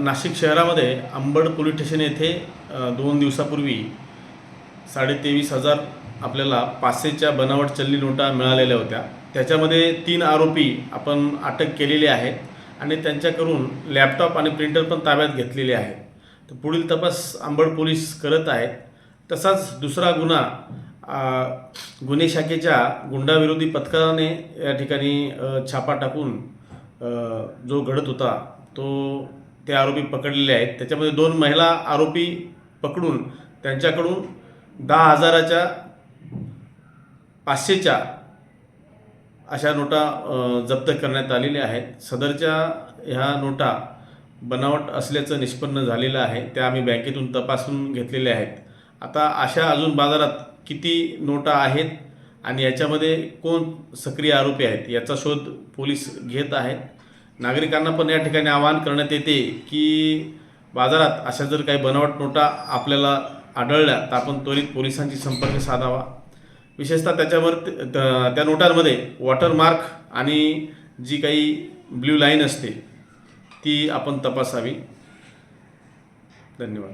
नाशिक शहरामध्ये Ambad police station येथे दोन दिवसापूर्वी साडेतेवीस हजार आपल्याला पाचशेच्या बनावट चल्ली नोटा मिळालेल्या होत्या. त्याच्यामध्ये तीन आरोपी आपण अटक केलेले आहेत आणि त्यांच्याकडून लॅपटॉप आणि प्रिंटर पण ताब्यात घेतलेले आहेत तर पुढील तपास अंबड पोलीस करत आहेत. तसाच दुसरा गुन्हा गुन्हे शाखेच्या गुंडाविरोधी पथकाने या ठिकाणी छापा टाकून जो घडत होता तो ते आरोपी पकडलेले आहेत. त्याच्यामध्ये दोन महिला आरोपी पकडून त्यांच्याकडून दहा हजाराच्या पाचशेच्या अशा नोटा जप्त करण्यात आलेल्या आहेत. सदरच्या ह्या नोटा बनावट असल्याचं निष्पन्न झालेलं आहे. त्या आम्ही बँकेतून तपासून घेतलेल्या आहेत. आता अशा अजून बाजारात किती नोटा आहेत आणि याच्यामध्ये कोण सक्रिय आरोपी आहेत याचा शोध पोलीस घेत आहेत. नागरिकांना पण या ठिकाणी आवाहन करण्यात येते की बाजारात अशा जर काही बनावट नोटा आपल्याला आढळल्या तर आपण त्वरित पोलिसांशी संपर्क साधावा. विशेषतः त्याच्यावर त- त्या नोटांमध्ये वॉटरमार्क आणि जी काही ब्ल्यू लाईन असते ती आपण तपासावी. धन्यवाद.